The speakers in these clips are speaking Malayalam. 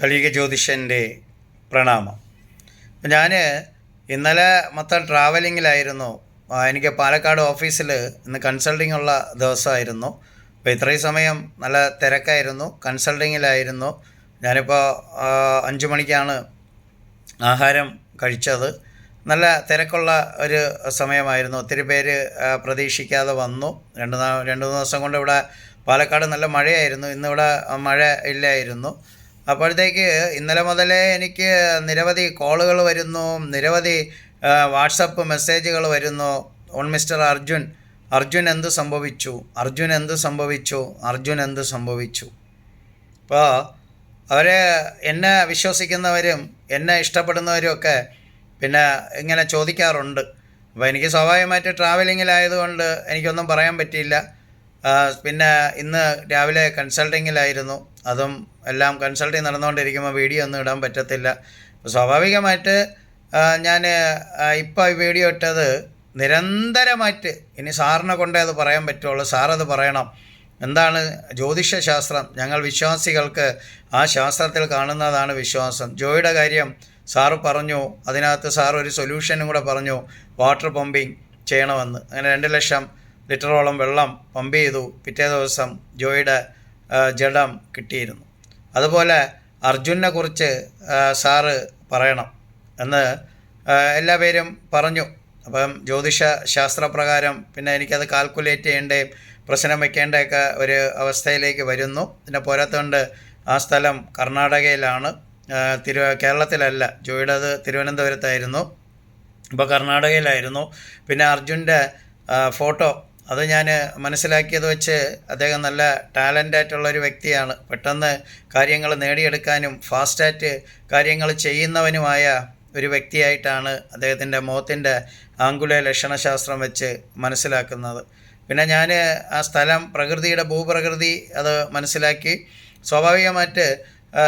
കലിക ജ്യോതിഷന്റെ പ്രണാമം ഞാൻ ഇന്നലെ മൊത്തം ട്രാവലിങ്ങിലായിരുന്നു എനിക്ക് പാലക്കാട് ഓഫീസിൽ ഇന്ന് കൺസൾട്ടിംഗ് ഉള്ള ദിവസമായിരുന്നു. അപ്പോൾ ഇത്രയും സമയം നല്ല തിരക്കായിരുന്നു. കൺസൾട്ടിങ്ങിലായിരുന്നു ഞാനിപ്പോൾ അഞ്ച് മണിക്കാണ് ആഹാരം കഴിച്ചത്. നല്ല തിരക്കുള്ള ഒരു സമയമായിരുന്നു. ഒത്തിരി പേര് പ്രതീക്ഷിക്കാതെ വന്നു. രണ്ട് രണ്ട് ദിവസം കൊണ്ട് ഇവിടെ പാലക്കാട് നല്ല മഴയായിരുന്നു. ഇന്നിവിടെ മഴ ഇല്ലായിരുന്നു. അപ്പോഴത്തേക്ക് ഇന്നലെ മുതലേ എനിക്ക് നിരവധി കോളുകൾ വരുന്നു നിരവധി വാട്സപ്പ് മെസ്സേജുകൾ വരുന്നു. ഓൺ മിസ്റ്റർ അർജുൻ അർജുൻ എന്ത് സംഭവിച്ചു? അർജുൻ എന്ത് സംഭവിച്ചു? അർജുൻ എന്ത് സംഭവിച്ചു? അപ്പോൾ അവർ എന്നെ വിശ്വസിക്കുന്നവരും എന്നെ ഇഷ്ടപ്പെടുന്നവരും ഒക്കെ പിന്നെ ഇങ്ങനെ ചോദിക്കാറുണ്ട്. അപ്പോൾ എനിക്ക് സ്വാഭാവികമായിട്ട് ട്രാവലിങ്ങിലായതുകൊണ്ട് എനിക്കൊന്നും പറയാൻ പറ്റിയില്ല. പിന്നെ ഇന്ന് രാവിലെ കൺസൾട്ടിങ്ങിലായിരുന്നു അതും എല്ലാം കൺസൾട്ടിങ് നടന്നുകൊണ്ടിരിക്കുമ്പോൾ വീഡിയോ ഒന്നും ഇടാൻ പറ്റത്തില്ല. സ്വാഭാവികമായിട്ട് ഞാൻ ഇപ്പോൾ വീഡിയോ ഇട്ടത് നിരന്തരമായിട്ട് ഇനി സാറിനെ കൊണ്ടേ അത് പറയാൻ പറ്റുള്ളൂ. സാറത് പറയണം. എന്താണ് ജ്യോതിഷശാസ്ത്രം? ഞങ്ങൾ വിശ്വാസികൾക്ക് ആ ശാസ്ത്രത്തിൽ കാണുന്നതാണ് വിശ്വാസം. ജോയുടെ കാര്യം സാറ് പറഞ്ഞു. അതിനകത്ത് സാർ ഒരു സൊല്യൂഷനും കൂടെ പറഞ്ഞു. വാട്ടർ പമ്പിങ് ചെയ്യണമെന്ന്. അങ്ങനെ രണ്ട് ലക്ഷം ലിറ്ററോളം വെള്ളം പമ്പ് ചെയ്തു. പിറ്റേ ദിവസം ജോയുടെ ജഡം കിട്ടിയിരുന്നു. അതുപോലെ അർജുനെ കുറിച്ച് സാറ് പറയണം എന്ന് എല്ലാ പേരും പറഞ്ഞു. അപ്പം ജ്യോതിഷ ശാസ്ത്രപ്രകാരം പിന്നെ എനിക്കത് കാൽക്കുലേറ്റ് ചെയ്യേണ്ടേയും പ്രശ്നം വയ്ക്കേണ്ടതൊക്കെ ഒരു അവസ്ഥയിലേക്ക് വരുന്നു. പിന്നെ പോരാത്തതുകൊണ്ട് ആ സ്ഥലം കർണാടകയിലാണ്. തിരു കേരളത്തിലല്ല ജോയുടേത് തിരുവനന്തപുരത്തായിരുന്നു. ഇപ്പോൾ കർണാടകയിലായിരുന്നു. പിന്നെ അർജുന്റെ ഫോട്ടോ അത് ഞാൻ മനസ്സിലാക്കിയത് വെച്ച് അദ്ദേഹം നല്ല ടാലന്റ് ആയിട്ടുള്ള ഒരു വ്യക്തിയാണ്. പെട്ടെന്ന് കാര്യങ്ങൾ നേടിയെടുക്കാനും ഫാസ്റ്റായിട്ട് കാര്യങ്ങൾ ചെയ്യുന്നവനുമായ ഒരു വ്യക്തിയായിട്ടാണ് അദ്ദേഹത്തിന്റെ മുഖത്തിന്റെ ആംഗുല ലക്ഷണശാസ്ത്രം വെച്ച് മനസ്സിലാക്കുന്നത്. പിന്നെ ഞാൻ ആ സ്ഥലം പ്രകൃതിയുടെ ഭൂപ്രകൃതി അത് മനസ്സിലാക്കി. സ്വാഭാവികമായിട്ട്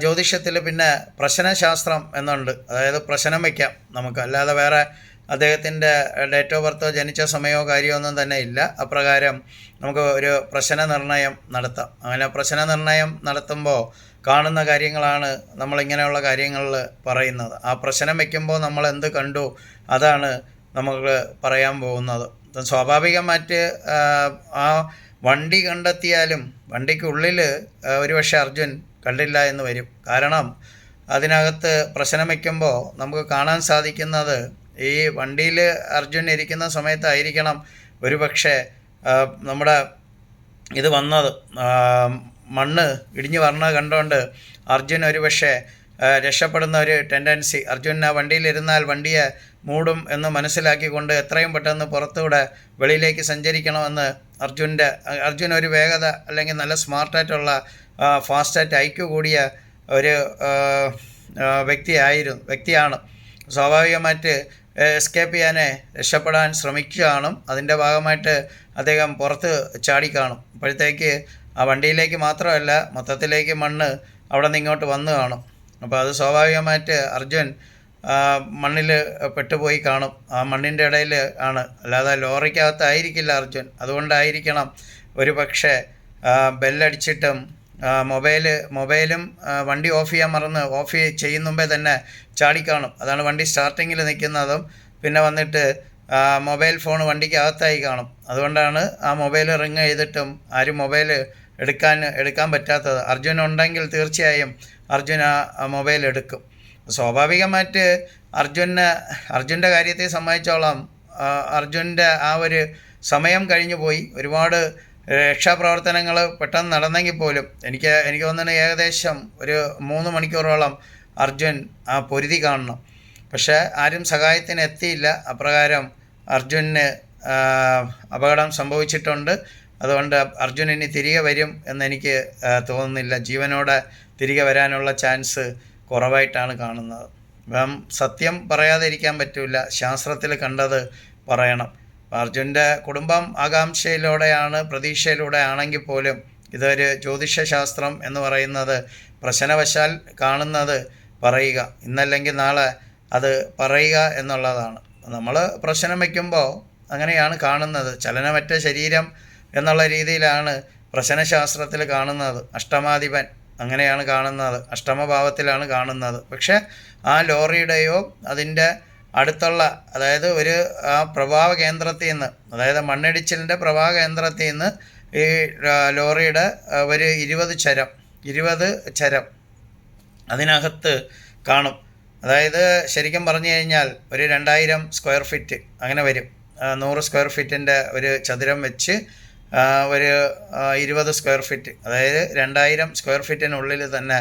ജ്യോതിഷത്തിൽ പിന്നെ പ്രശ്നശാസ്ത്രം എന്നുണ്ട്. അതായത് പ്രശ്നം വയ്ക്കാം നമുക്ക്. അല്ലാതെ വേറെ അദ്ദേഹത്തിന്റെ ഡേറ്റ് ഓഫ് ബർത്തോ ജനിച്ച സമയമോ കാര്യമൊന്നും തന്നെ ഇല്ല. അപ്രകാരം നമുക്ക് ഒരു പ്രശ്ന നിർണയം നടത്താം. അങ്ങനെ പ്രശ്ന നിർണയം നടത്തുമ്പോൾ കാണുന്ന കാര്യങ്ങളാണ് നമ്മളിങ്ങനെയുള്ള കാര്യങ്ങളിൽ പറയുന്നത്. ആ പ്രശ്നം വയ്ക്കുമ്പോൾ നമ്മൾ എന്ത് കണ്ടു? അതാണ് നമുക്ക് പറയാൻ പോകുന്നത്. സ്വാഭാവികമായിട്ട് ആ, വണ്ടി കണ്ടെത്തിയാലും വണ്ടിക്കുള്ളിൽ ഒരുപക്ഷെ അർജുൻ കണ്ടില്ല എന്ന് വരും. കാരണം അതിനകത്ത് പ്രശ്നം വയ്ക്കുമ്പോൾ നമുക്ക് കാണാൻ സാധിക്കുന്നത് ഈ വണ്ടിയിൽ അർജുൻ ഇരിക്കുന്ന സമയത്തായിരിക്കണം ഒരു പക്ഷേ നമ്മുടെ ഇത് വന്നത്. മണ്ണ് ഇടിഞ്ഞു വരണത് കണ്ടുകൊണ്ട് അർജുൻ ഒരു പക്ഷേ രക്ഷപ്പെടുന്ന ഒരു ടെൻഡൻസി അർജുൻ ആ വണ്ടിയിലിരുന്നാൽ വണ്ടിയെ മൂടും എന്ന് മനസ്സിലാക്കിക്കൊണ്ട് എത്രയും പെട്ടെന്ന് പുറത്തൂടെ വെളിയിലേക്ക് സഞ്ചരിക്കണമെന്ന് അർജുന്റെ അർജുൻ ഒരു വേഗത അല്ലെങ്കിൽ നല്ല സ്മാർട്ടായിട്ടുള്ള ഫാസ്റ്റായിട്ട് ഐക്യു കൂടിയ ഒരു വ്യക്തിയായിരുന്നു വ്യക്തിയാണ്. സ്വാഭാവികമായിട്ട് എസ്കേപ്പ് ചെയ്യാനെ രക്ഷപ്പെടാൻ ശ്രമിക്കുകയാണ് അതിന്റെ ഭാഗമായിട്ട് അദ്ദേഹം പുറത്ത് ചാടിക്കാണും. അപ്പോഴത്തേക്ക് ആ വണ്ടിയിലേക്ക് മാത്രമല്ല മൊത്തത്തിലേക്ക് മണ്ണ് അവിടെ നിന്ന് ഇങ്ങോട്ട് വന്നു കാണും. അപ്പോൾ അത് സ്വാഭാവികമായിട്ട് അർജുൻ മണ്ണിൽ പെട്ടുപോയി കാണും. ആ മണ്ണിന്റെ ഇടയിൽ ആണ്. അല്ലാതെ ലോറിക്കകത്തായിരിക്കില്ല അർജുൻ. അതുകൊണ്ടായിരിക്കണം ഒരു പക്ഷേ ബെല്ലടിച്ചിട്ടും മൊബൈൽ മൊബൈലും വണ്ടി ഓഫ് ചെയ്യാൻ മറന്ന് ഓഫ് ചെയ്യുന്ന മുമ്പേ തന്നെ ചാടിക്കാണും അതാണ് വണ്ടി സ്റ്റാർട്ടിങ്ങിൽ നിൽക്കുന്നതും പിന്നെ വന്നിട്ട് മൊബൈൽ ഫോൺ വണ്ടിക്ക് അകത്തായി കാണും. അതുകൊണ്ടാണ് ആ മൊബൈൽ റിങ് ചെയ്തിട്ടും ആരും മൊബൈൽ എടുക്കാൻ എടുക്കാൻ പറ്റാത്തത്. അർജുൻ ഉണ്ടെങ്കിൽ തീർച്ചയായും അർജുൻ ആ മൊബൈൽ എടുക്കും. സ്വാഭാവികമായിട്ട് അർജുന് അർജുന്റെ കാര്യത്തെ സംബന്ധിച്ചോളം അർജുന്റെ ആ ഒരു സമയം കഴിഞ്ഞു പോയി. ഒരുപാട് രക്ഷാപ്രവർത്തനങ്ങൾ പെട്ടെന്ന് നടന്നെങ്കിൽ പോലും എനിക്ക് എനിക്ക് തോന്നുന്നത് ഏകദേശം ഒരു മൂന്ന് മണിക്കൂറോളം അർജുൻ ആ പൊരുതി കാണണം. പക്ഷേ ആരും സഹായത്തിന് എത്തിയില്ല. അപ്രകാരം അർജുന് അപകടം സംഭവിച്ചിട്ടുണ്ട്. അതുകൊണ്ട് അർജുൻ ഇനി തിരികെ വരും എന്നെനിക്ക് തോന്നുന്നില്ല. ജീവനോടെ തിരികെ വരാനുള്ള ചാൻസ് കുറവായിട്ടാണ് കാണുന്നത്. അപ്പം സത്യം പറയാതിരിക്കാൻ പറ്റില്ല ശാസ്ത്രത്തിൽ കണ്ടത് പറയണം. അർജുന്റെ കുടുംബം ആകാംക്ഷയിലൂടെയാണ് പ്രതീക്ഷയിലൂടെ ആണെങ്കിൽ പോലും ഇതൊരു ജ്യോതിഷശാസ്ത്രം എന്ന് പറയുന്നത് പ്രശ്നവശാൽ കാണുന്നത് പറയുക. ഇന്നല്ലെങ്കിൽ നാളെ അത് പറയുക എന്നുള്ളതാണ്. നമ്മൾ പ്രശ്നം വയ്ക്കുമ്പോൾ അങ്ങനെയാണ് കാണുന്നത്. ചലനമറ്റ ശരീരം എന്നുള്ള രീതിയിലാണ് പ്രശ്നശാസ്ത്രത്തിൽ കാണുന്നത്. അഷ്ടമാധിപൻ അങ്ങനെയാണ് കാണുന്നത്. അഷ്ടമഭാവത്തിലാണ് കാണുന്നത്. പക്ഷേ ആ ലോറിയുടെയോ അതിന്റെ അടുത്തുള്ള അതായത് ഒരു ആ പ്രഭാവ കേന്ദ്രത്തിൽ നിന്ന് അതായത് മണ്ണിടിച്ചിലിന്റെ പ്രഭാവ കേന്ദ്രത്തിൽ നിന്ന് ഈ ലോറിയുടെ ഒരു ഇരുപത് ചരം ഇരുപത് ചരം അതിനകത്ത് കാണും. അതായത് ശരിക്കും പറഞ്ഞു കഴിഞ്ഞാൽ ഒരു രണ്ടായിരം സ്ക്വയർ ഫീറ്റ് അങ്ങനെ വരും. നൂറ് സ്ക്വയർ ഫീറ്റിന്റെ ഒരു ചതുരം വെച്ച് ഒരു ഇരുപത് സ്ക്വയർ ഫീറ്റ് അതായത് രണ്ടായിരം സ്ക്വയർ ഫീറ്റിനുള്ളിൽ തന്നെ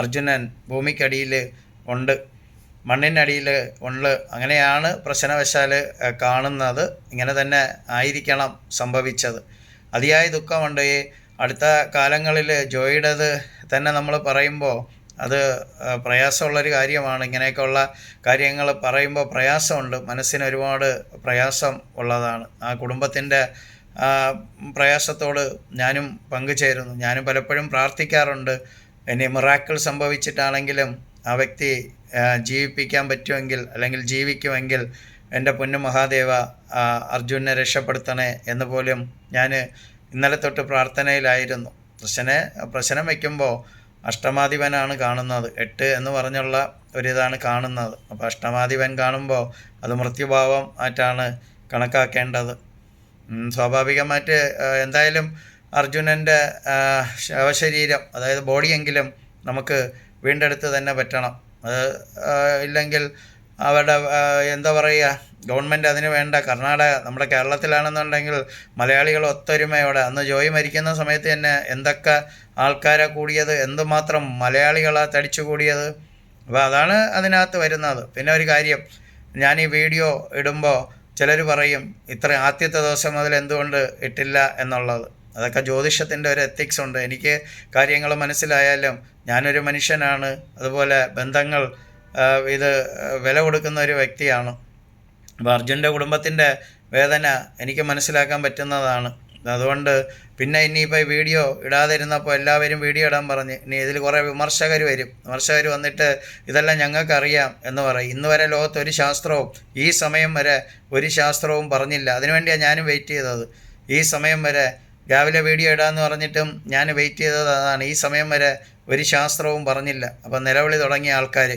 അർജുനൻ ഭൂമിക്കടിയിൽ ഉണ്ട്. മണ്ണിനടിയിൽ ഉള്ള അങ്ങനെയാണ് പ്രശ്നവശാൽ കാണുന്നത്. ഇങ്ങനെ തന്നെ ആയിരിക്കണം സംഭവിച്ചത്. അതിയായ ദുഃഖമുണ്ട്. ഈ അടുത്ത കാലങ്ങളിൽ ജോയിയുടേത് തന്നെ നമ്മൾ പറയുമ്പോൾ അത് പ്രയാസമുള്ളൊരു കാര്യമാണ്. ഇങ്ങനെയൊക്കെയുള്ള കാര്യങ്ങൾ പറയുമ്പോൾ പ്രയാസമുണ്ട്. മനസ്സിന് ഒരുപാട് പ്രയാസം ഉള്ളതാണ്. ആ കുടുംബത്തിന്റെ പ്രയാസത്തോട് ഞാനും പങ്കുചേരുന്നു. ഞാനും പലപ്പോഴും പ്രാർത്ഥിക്കാറുണ്ട്. ഇനി മിറാക്കിൾ സംഭവിച്ചിട്ടാണെങ്കിലും ആ വ്യക്തി ജീവിപ്പിക്കാൻ പറ്റുമെങ്കിൽ അല്ലെങ്കിൽ ജീവിക്കുമെങ്കിൽ എന്റെ പൊന്നു മഹാദേവ അർജുനെ രക്ഷപ്പെടുത്തണേ എന്ന് പോലും ഞാൻ ഇന്നലെ തൊട്ട് പ്രാർത്ഥനയിലായിരുന്നു. പ്രശ്നെ പ്രശ്നം വയ്ക്കുമ്പോൾ അഷ്ടമാധിപനാണ് കാണുന്നത്. എട്ട് എന്ന് പറഞ്ഞുള്ള ഒരിതാണ് കാണുന്നത്. അപ്പോൾ അഷ്ടമാധിപൻ കാണുമ്പോൾ അത് മൃത്യുഭാവം ആയിട്ടാണ് കണക്കാക്കേണ്ടത്. സ്വാഭാവികമായിട്ട് എന്തായാലും അർജുനന്റെ ശവശരീരം അതായത് ബോഡിയെങ്കിലും നമുക്ക് വീണ്ടെടുത്ത് തന്നെ പറ്റണം. അത് ഇല്ലെങ്കിൽ അവരുടെ എന്താ പറയുക ഗവൺമെന്റ് അതിന് വേണ്ട. കർണാടക നമ്മുടെ കേരളത്തിലാണെന്നുണ്ടെങ്കിൽ മലയാളികൾ ഒത്തൊരുമയോടെ അന്ന് ജോയി മരിക്കുന്ന സമയത്ത് തന്നെ എന്തൊക്കെ ആൾക്കാരെ കൂടിയത് എന്തുമാത്രം മലയാളികളാ തടിച്ചു കൂടിയത്. അപ്പോൾ അതാണ് അതിനകത്ത് വരുന്നത്. പിന്നെ ഒരു കാര്യം ഞാൻ ഈ വീഡിയോ ഇടുമ്പോൾ ചിലർ പറയും ഇത്ര ആദ്യത്തെ ദിവസം മുതൽ എന്തുകൊണ്ട് ഇട്ടില്ല എന്നുള്ളത്. അതൊക്കെ ജ്യോതിഷത്തിന്റെ ഒരു എത്തിക്സ് ഉണ്ട്. എനിക്ക് കാര്യങ്ങൾ മനസ്സിലായാലും ഞാനൊരു മനുഷ്യനാണ്. അതുപോലെ ബന്ധങ്ങൾ ഇത് വില കൊടുക്കുന്ന ഒരു വ്യക്തിയാണ്. അപ്പോൾ അർജുന്റെ കുടുംബത്തിന്റെ വേദന എനിക്ക് മനസ്സിലാക്കാൻ പറ്റുന്നതാണ്. അതുകൊണ്ട് പിന്നെ ഇനിയിപ്പോൾ വീഡിയോ ഇടാതിരുന്നപ്പോൾ എല്ലാവരും വീഡിയോ ഇടാൻ പറഞ്ഞ് ഇനി ഇതിൽ കുറേ വിമർശകർ വരും. വിമർശകർ വന്നിട്ട് ഇതെല്ലാം ഞങ്ങൾക്കറിയാം എന്ന് പറയും. ഇന്ന് വരെ ലോകത്ത് ഒരു ശാസ്ത്രവും ഈ സമയം വരെ ഒരു ശാസ്ത്രവും പറഞ്ഞില്ല. അതിനുവേണ്ടിയാണ് ഞാനും വെയിറ്റ് ചെയ്തത്. ഈ സമയം വരെ രാവിലെ വീഡിയോ ഇടാമെന്ന് പറഞ്ഞിട്ടും ഞാൻ വെയിറ്റ് ചെയ്തത് അതാണ്. ഈ സമയം വരെ ഒരു ശാസ്ത്രവും പറഞ്ഞില്ല. അപ്പം നിലവിളി തുടങ്ങിയ ആൾക്കാർ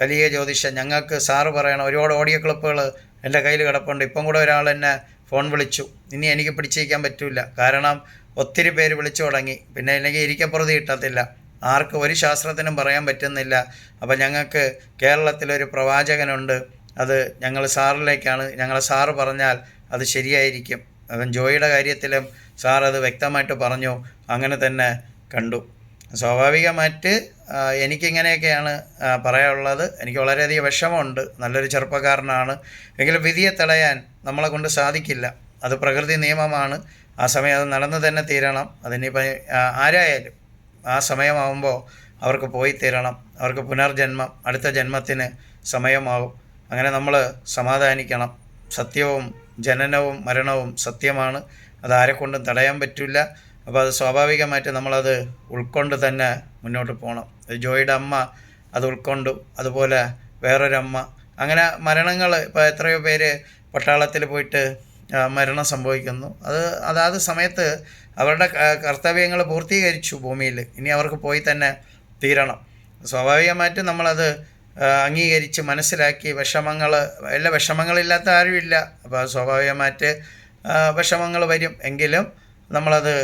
കലിയ ജ്യോതിഷൻ ഞങ്ങൾക്ക് സാറ് പറയണം ഒരുപാട് ഓഡിയോ ക്ലിപ്പുകൾ എന്റെ കയ്യിൽ കിടപ്പുണ്ട്. ഇപ്പം കൂടെ ഒരാൾ എന്നെ ഫോൺ വിളിച്ചു. ഇനി എനിക്ക് പിടിച്ചിരിക്കാൻ പറ്റില്ല കാരണം ഒത്തിരി പേര് വിളിച്ചു തുടങ്ങി. പിന്നെ അല്ലെങ്കിൽ ഇരിക്കപ്പുറതി കിട്ടത്തില്ല. ആർക്കും ഒരു ശാസ്ത്രത്തിനും പറയാൻ പറ്റുന്നില്ല. അപ്പം ഞങ്ങൾക്ക് കേരളത്തിലൊരു പ്രവാചകനുണ്ട്. അത് ഞങ്ങൾ സാറിലേക്കാണ്. ഞങ്ങളെ സാറ് പറഞ്ഞാൽ അത് ശരിയായിരിക്കും. അപ്പം ജോയിയുടെ കാര്യത്തിലും സാർ അത് വ്യക്തമായിട്ട് പറഞ്ഞു. അങ്ങനെ തന്നെ കണ്ടു. സ്വാഭാവികമായിട്ട് എനിക്കിങ്ങനെയൊക്കെയാണ് പറയാനുള്ളത്. എനിക്ക് വളരെയധികം വിഷമമുണ്ട്. നല്ലൊരു ചെറുപ്പക്കാരനാണ്. എങ്കിലും വിധിയെ തടയാൻ നമ്മളെ കൊണ്ട് സാധിക്കില്ല. അത് പ്രകൃതി നിയമമാണ്. ആ സമയം അത് നടന്നു തന്നെ തീരണം. അതിനിപ്പോൾ ആരായാലും ആ സമയമാകുമ്പോൾ അവർക്ക് പോയി തീരണം. അവർക്ക് പുനർജന്മം അടുത്ത ജന്മത്തിന് സമയമാകും അങ്ങനെ നമ്മൾ സമാധാനിക്കണം. സത്യവും ജനനവും മരണവും സത്യമാണ്. അത് ആരെക്കൊണ്ടും തടയാൻ പറ്റില്ല. അപ്പോൾ അത് സ്വാഭാവികമായിട്ട് നമ്മളത് ഉൾക്കൊണ്ട് തന്നെ മുന്നോട്ട് പോകണം ജോയിയുടെ അമ്മ അത് ഉൾക്കൊണ്ടു അതുപോലെ വേറൊരമ്മ. അങ്ങനെ മരണങ്ങൾ ഇപ്പോൾ എത്രയോ പേര് പട്ടാളത്തിൽ പോയിട്ട് മരണം സംഭവിക്കുന്നു. അത് അതാത് സമയത്ത് അവരുടെ കർത്തവ്യങ്ങൾ പൂർത്തീകരിച്ചു ഭൂമിയിൽ ഇനി അവർക്ക് പോയി തന്നെ തീരണം. സ്വാഭാവികമായിട്ടും നമ്മളത് അംഗീകരിച്ച് മനസ്സിലാക്കി വിഷമങ്ങൾ എല്ലാ വിഷമങ്ങളില്ലാത്ത ആരുമില്ല. അപ്പോൾ സ്വാഭാവികമായിട്ട് വിഷമങ്ങൾ വരും. എങ്കിലും നമ്മളത്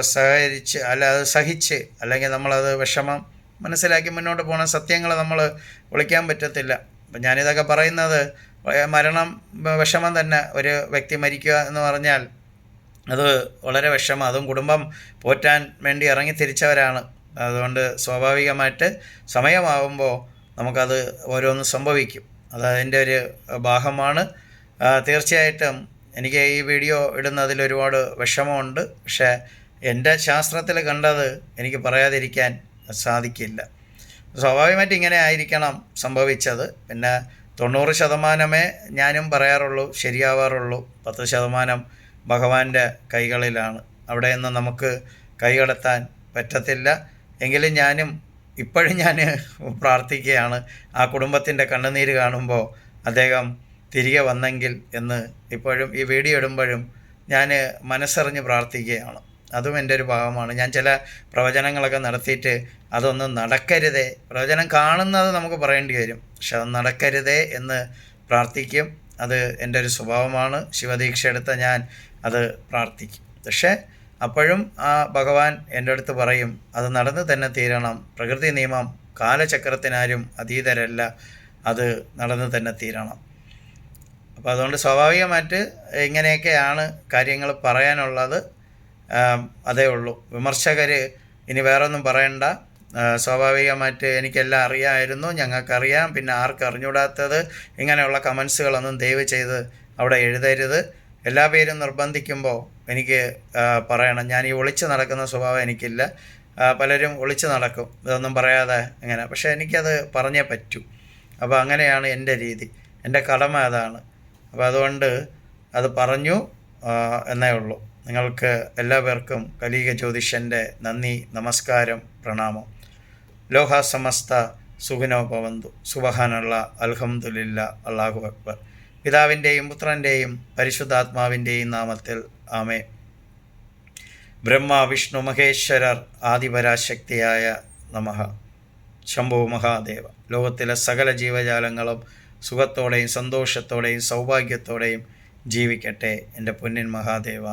സഹകരിച്ച് അല്ല അത് സഹിച്ച് അല്ലെങ്കിൽ നമ്മളത് വിഷമം മനസ്സിലാക്കി മുന്നോട്ട് പോകണം സത്യങ്ങൾ നമ്മൾ വിളിക്കാൻ പറ്റത്തില്ല. അപ്പം ഞാനിതൊക്കെ പറയുന്നത് മരണം വിഷമം തന്നെ ഒരു വ്യക്തി മരിക്കുക എന്ന് പറഞ്ഞാൽ അത് വളരെ വിഷമം. അതും കുടുംബം പോറ്റാൻ വേണ്ടി ഇറങ്ങി തിരിച്ചവരാണ്. അതുകൊണ്ട് സ്വാഭാവികമായിട്ട് സമയമാകുമ്പോൾ നമുക്കത് ഓരോന്ന് സംഭവിക്കും. അത് അതിന്റെ ഒരു ഭാഗമാണ്. തീർച്ചയായിട്ടും എനിക്ക് ഈ വീഡിയോ ഇടുന്നതിൽ ഒരുപാട് വിഷമമുണ്ട്. പക്ഷേ എന്റെ ശാസ്ത്രത്തിൽ കണ്ടത് എനിക്ക് പറയാതിരിക്കാൻ സാധിക്കില്ല. സ്വാഭാവികമായിട്ട് ഇങ്ങനെ ആയിരിക്കണം സംഭവിച്ചത്. പിന്നെ തൊണ്ണൂറ് ശതമാനമേ ഞാനും പറയാറുള്ളൂ ശരിയാവാറുള്ളൂ. പത്ത് ശതമാനം ഭഗവാന്റെ കൈകളിലാണ്. അവിടെ നിന്ന് നമുക്ക് കൈകടത്താൻ പറ്റത്തില്ല. എങ്കിലും ഞാനും ഇപ്പോഴും ഞാൻ പ്രാർത്ഥിക്കുകയാണ്. ആ കുടുംബത്തിന്റെ കണ്ണുനീര് കാണുമ്പോൾ അദ്ദേഹം തിരികെ വന്നെങ്കിൽ എന്ന് ഇപ്പോഴും ഈ വീഡിയോ ഇടുമ്പോഴും ഞാൻ മനസ്സറിഞ്ഞ് പ്രാർത്ഥിക്കുകയാണ്. അതും എന്റെ ഒരു ഭാഗമാണ്. ഞാൻ ചില പ്രവചനങ്ങളൊക്കെ നടത്തിയിട്ട് അതൊന്നും നടക്കരുതേ. പ്രവചനം കാണുന്നത് നമുക്ക് പറയേണ്ടി വരും. പക്ഷെ അത് നടക്കരുതേ എന്ന് പ്രാർത്ഥിക്കും. അത് എന്റെ ഒരു സ്വഭാവമാണ്. ശിവദീക്ഷ എടുത്ത ഞാൻ അത് പ്രാർത്ഥിക്കും. പക്ഷേ അപ്പോഴും ആ ഭഗവാൻ എന്റെ അടുത്ത് പറയും അത് നടന്നു തന്നെ തീരണം. പ്രകൃതി നിയമം കാലചക്രത്തിനാരും അതീതരല്ല. അത് നടന്നു തന്നെ തീരണം. അപ്പോൾ അതുകൊണ്ട് സ്വാഭാവികമായിട്ട് ഇങ്ങനെയൊക്കെയാണ് കാര്യങ്ങൾ പറയാനുള്ളത്. അതേ ഉള്ളൂ. വിമർശകർ ഇനി വേറൊന്നും പറയണ്ട. സ്വാഭാവികമായിട്ട് എനിക്കെല്ലാം അറിയാമായിരുന്നു ഞങ്ങൾക്കറിയാം. പിന്നെ ആർക്ക് അറിഞ്ഞൂടാത്തത് ഇങ്ങനെയുള്ള കമൻസുകളൊന്നും ദയവ് ചെയ്ത് അവിടെ എഴുതരുത്. എല്ലാ പേരും നിർബന്ധിക്കുമ്പോൾ എനിക്ക് പറയണം. ഞാൻ ഈ ഒളിച്ച് നടക്കുന്ന സ്വഭാവം എനിക്കില്ല. പലരും ഒളിച്ച് നടക്കും. ഇതൊന്നും പറയാതെ അങ്ങനെ പക്ഷേ എനിക്കത് പറഞ്ഞേ പറ്റൂ. അപ്പോൾ അങ്ങനെയാണ് എന്റെ രീതി. എന്റെ കടമ അതാണ്. അപ്പോൾ അതുകൊണ്ട് അത് പറഞ്ഞു എന്നേ ഉള്ളൂ. നിങ്ങൾക്ക് എല്ലാവർക്കും കലീക ജ്യോതിഷന്റെ നന്ദി നമസ്കാരം പ്രണാമം. ലോഹ സമസ്ത സുഖനോ ഭവന്തു. സുബഹാനുള്ള അൽഹമുല്ല അള്ളാഹു അക്ബർ. പിതാവിന്റെയും പുത്രന്റെയും പരിശുദ്ധാത്മാവിന്റെയും നാമത്തിൽ ആമേ ബ്രഹ്മ വിഷ്ണു മഹേശ്വരർ ആദിപരാശക്തിയായ നമഹ. ശംഭു മഹാദേവ. ലോകത്തിലെ സകല ജീവജാലങ്ങളും സുഖത്തോടെയും സന്തോഷത്തോടെയും സൗഭാഗ്യത്തോടെയും ജീവിക്കട്ടെ എന്റെ പൊന്നിൻ മഹാദേവ.